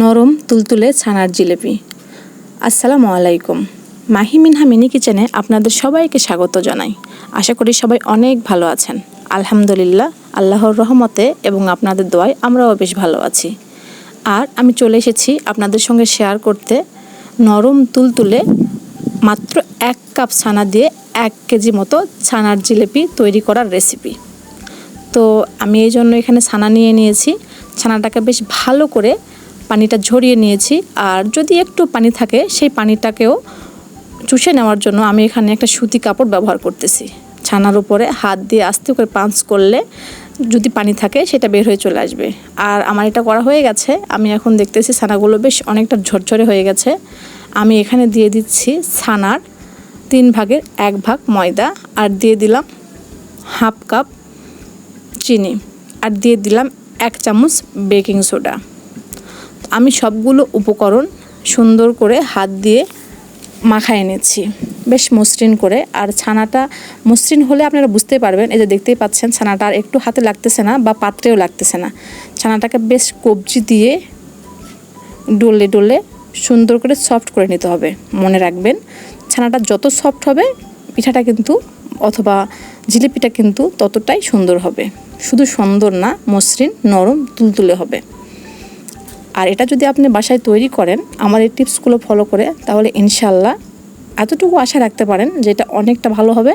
নরম তুলতুলে ছানার জিলেপি। আসসালামু আলাইকুম। মাহি মিনহা মিনি কিচেনে আপনাদের সবাইকে স্বাগত জানাই। আশা করি সবাই অনেক ভালো আছেন। আলহামদুলিল্লাহ, আল্লাহর রহমতে এবং আপনাদের দোয়ায় আমরাও বেশ ভালো আছি। আর আমি চলে এসেছি আপনাদের সঙ্গে শেয়ার করতে। নরম তুলতুলে মাত্র এক কাপ ছানা দিয়ে এক কেজি মতো ছানার জিলেপি তৈরি করার রেসিপি। তো আমি এই জন্য এখানে ছানা নিয়ে নিয়েছি। ছানাটাকে বেশ ভালো করে পানিটা ঝরিয়ে নিয়েছি। আর যদি একটু পানি থাকে, সেই পানিটাকেও চুষে নেওয়ার জন্য আমি এখানে একটা সুতি কাপড় ব্যবহার করতেছি। ছানার উপরে হাত দিয়ে আস্তে করে পাঞ্চ করলে যদি পানি থাকে, সেটা বের হয়ে চলে আসবে। আর আমার এটা করা হয়ে গেছে। আমি এখন দেখতেছি ছানাগুলো বেশ অনেকটা ঝরঝরে হয়ে গেছে। আমি এখানে দিয়ে দিচ্ছি ছানার তিন ভাগের এক ভাগ ময়দা। আর দিয়ে দিলাম হাফ কাপ চিনি। আর দিয়ে দিলাম এক চামচ বেকিং সোডা। আমি সবগুলো উপকরণ সুন্দর করে হাত দিয়ে মাখায় এনেছি। বেশ মসৃণ করে। আর ছানাটা মসৃণ হলে আপনারা বুঝতে পারবেন, এই যে দেখতেই পাচ্ছেন ছানাটা আর একটু হাতে লাগতেছে না বা পাত্রেও লাগতেছে না। ছানাটাকে বেশ কবজি দিয়ে ডলে ডলে সুন্দর করে সফট করে নিতে হবে, মনে রাখবেন। ছানাটা যত সফট হবে, পিঠাটা কিন্তু অথবা জিলিপিটা কিন্তু ততটাই সুন্দর হবে। শুধু সুন্দর না, মসৃণ, নরম, তুলতুলে হবে। আর এটা যদি আপনি বাসায় তৈরি করেন, আমার এই টিপসগুলো ফলো করে, তাহলে ইনশাল্লাহ এতটুকু আশা রাখতে পারেন যে এটা অনেকটা ভালো হবে।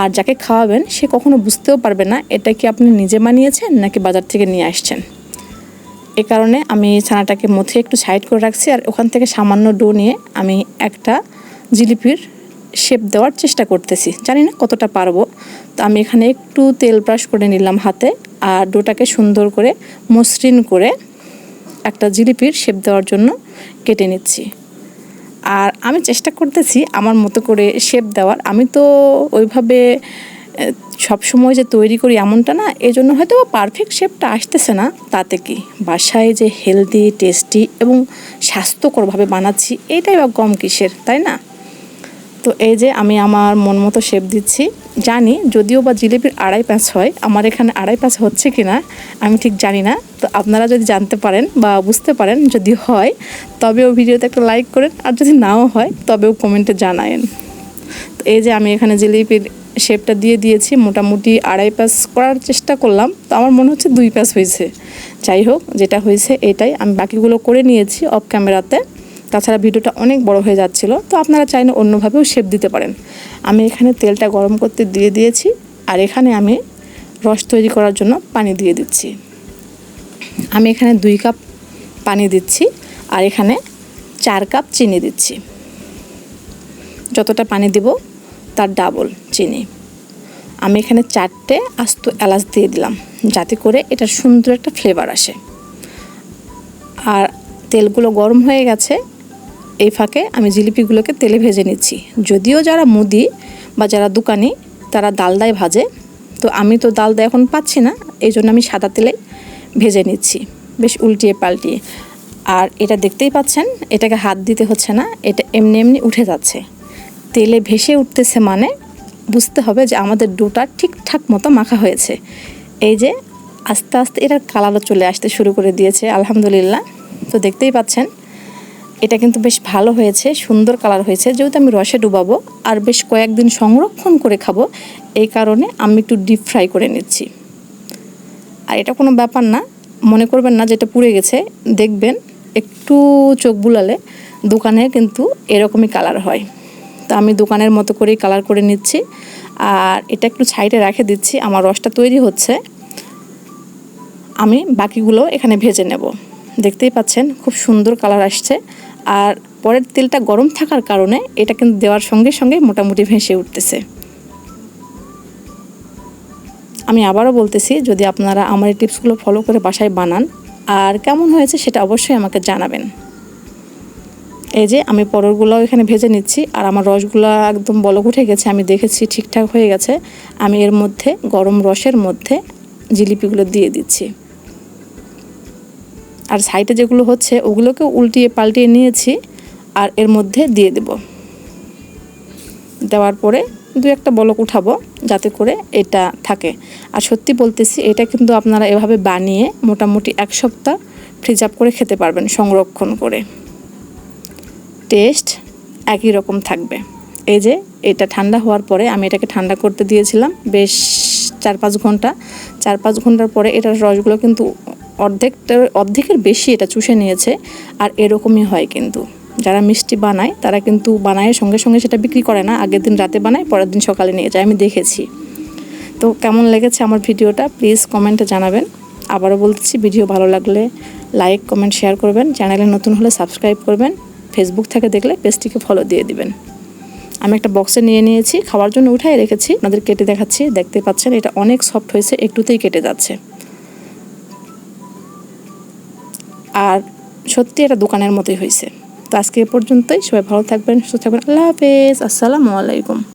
আর যাকে খাওয়াবেন, সে কখনো বুঝতেও পারবে না এটা কি আপনি নিজে বানিয়েছেন নাকি বাজার থেকে নিয়ে আসছেন। এ কারণে আমি ছানাটাকে মথে একটু সাইড করে রাখছি আর ওখান থেকে সামান্য ডো নিয়ে আমি একটা জিলিপির শেপ দেওয়ার চেষ্টা করতেছি। জানি না কতটা পারব। তো আমি এখানে একটু তেল ব্রাশ করে নিলাম হাতে আর ডোটাকে সুন্দর করে মসৃণ করে একটা জিলিপির শেপ দেওয়ার জন্য কেটে নিচ্ছি। আর আমি চেষ্টা করতেছি আমার মতো করে শেপ দেওয়ার। আমি তো ওইভাবে সব সময় যে তৈরি করি এমনটা না এই জন্য হয়তো পারফেক্ট শেপটা আসতেছে না, তাতে কি? বাসায় যে হেলদি টেস্টি এবং স্বাস্থ্যকরভাবে বানাচ্ছি, এটাই বা গম কিসের, তাই না? তো এই যে আমি আমার মন মতো শেপ দিচ্ছি, জানি যদিও বা জিলিপির আড়াই প্যাঁচ হয়, আমার এখানে আড়াই প্যাঁচ হচ্ছে কি না আমি ঠিক জানি না। তো আপনারা যদি জানতে পারেন বা বুঝতে পারেন যদি হয় তবেও ভিডিওতে একটা লাইক করেন, আর যদি নাও হয় তবেও কমেন্টে জানায়েন। তো এই যে আমি এখানে জিলিপির শেপটা দিয়ে দিয়েছি, মোটামুটি আড়াই প্যাঁচ করার চেষ্টা করলাম, তো আমার মনে হচ্ছে দুই প্যাঁচ হয়েছে। যাই হোক, যেটা হয়েছে এটাই, আমি বাকিগুলো করে নিয়েছি অফ ক্যামেরাতে তাছাড়া ভিডিওটা অনেক বড় হয়ে যাচ্ছিল, তো আপনারা চাইলে অন্যভাবেও শেপ দিতে পারেন। আমি এখানে তেলটা গরম করতে দিয়ে দিয়েছি, আর এখানে আমি রস তৈরি করার জন্য পানি দিয়ে দিচ্ছি। আমি এখানে দুই কাপ পানি দিচ্ছি, আর এখানে চার কাপ চিনি দিচ্ছি। যতটা পানি দিব তার ডাবল চিনি। আমি এখানে চারটে আস্ত এলাচ দিয়ে দিলাম, যাতে করে এটা সুন্দর একটা ফ্লেভার আসে। আর তেলগুলো গরম হয়ে গেছে এই ফাঁকে আমি জিলিপিগুলোকে তেলে ভেজে নিচ্ছি। যদিও যারা মুদি বা যারা দোকানি, তারা ডালদায় ভাজে, তো আমি তো ডালদা এখন পাচ্ছি না এই জন্য আমি সাদা তেলে ভেজে নিচ্ছি, বেশ উল্টিয়ে পাল্টিয়ে। আর এটা দেখতেই পাচ্ছেন, এটাকে হাত দিতে হচ্ছে না, এটা এমনি এমনি উঠে যাচ্ছে। তেলে ভেসে উঠতেছে মানে বুঝতে হবে যে আমাদের ডোটা ঠিকঠাক মতো মাখা হয়েছে। এই যে আস্তে আস্তে এটার কালারও চলে আসতে শুরু করে দিয়েছে, আলহামদুলিল্লাহ। তো দেখতেই পাচ্ছেন এটা কিন্তু বেশ ভালো হয়েছে, সুন্দর কালার হয়েছে। যেহেতু আমি রসে ডুবাবো আর বেশ কয়েকদিন সংরক্ষণ করে খাব, এই কারণে আমি একটু ডিপ ফ্রাই করে নিচ্ছি। আর এটা কোনো ব্যাপার না, মনে করবেন না যেটা পুড়ে গেছে, দেখবেন একটু চোখ বুলালে দোকানে কিন্তু এরকমই কালার হয়। তো আমি দোকানের মতো করেই কালার করে নিচ্ছি। আর এটা একটু সাইডে রেখে দিচ্ছি, আমার রসটা তৈরি হচ্ছে। আমি বাকিগুলো এখানে ভেজে নেব। দেখতেই পাচ্ছেন, খুব সুন্দর কালার আসছে। আর পরের তেলটা গরম থাকার কারণে এটা কিন্তু দেওয়ার সঙ্গে সঙ্গে মোটামুটি ভেসে উঠতেছে। আমি আবারও বলতেছি, যদি আপনারা আমার এই টিপসগুলো ফলো করে বাসায় বানান আর কেমন হয়েছে সেটা অবশ্যই আমাকে জানাবেন। এই যে আমি পররগুলো এখানে ভেজে নিচ্ছি আর আমার রসগুলো একদম বলক উঠে গেছে, আমি দেখেছি ঠিকঠাক হয়ে গেছে। আমি এর মধ্যে গরম রসের মধ্যে জিলিপিগুলো দিয়ে দিচ্ছি। আর সাইডে যেগুলো হচ্ছে ওগুলোকে উল্টিয়ে পাল্টিয়ে নিয়েছি আর এর মধ্যে দিয়ে দেব। দেওয়ার পরে দু একটা বলক উঠাবো যাতে করে এটা থাকে। আর সত্যি বলতেছি, এটা কিন্তু আপনারা এভাবে বানিয়ে মোটামুটি এক সপ্তাহ ফ্রিজ আপ করে খেতে পারবেন, সংরক্ষণ করে। টেস্ট একই রকম থাকবে। এই যে, এটা ঠান্ডা হওয়ার পরে আমি এটাকে ঠান্ডা করতে দিয়েছিলাম বেশ চার পাঁচ ঘণ্টা। চার পাঁচ ঘণ্টার পরে এটার রসগুলো কিন্তু অর্ধেকটার, অর্ধেকের বেশি এটা চুষে নিয়েছে, আর এরকমই হয় কিন্তু। যারা মিষ্টি বানায়, তারা কিন্তু বানায় সঙ্গে সঙ্গে সেটা বিক্রি করে না, আগের দিন রাতে বানায়, পরের দিন সকালে নিয়ে যায়, আমি দেখেছি। তো কেমন লেগেছে আমার ভিডিওটা? প্লিজ কমেন্টে জানাবেন। আবারও বলতেছি, ভিডিও ভালো লাগলে লাইক, কমেন্ট, শেয়ার করবেন। চ্যানেলে নতুন হলে সাবস্ক্রাইব করবেন। ফেসবুক থেকে দেখলে পেজটিকে ফলো দিয়ে দিবেন। আমি একটা বক্সে নিয়ে নিয়েছি, খাওয়ার জন্য উঠাই রেখেছি, আপনাদের কেটে দেখাচ্ছি, দেখতে পাচ্ছেন, এটা অনেক সফট হয়েছে, একটুতেই কেটে যাচ্ছে। আর সত্যি এটা দোকানের মতোই হয়েছে। তো আজকে এ পর্যন্তই, সবাই ভালো থাকবেন, সুস্থ থাকবেন, আল্লাহ হাফেজ, আসসালামু আলাইকুম।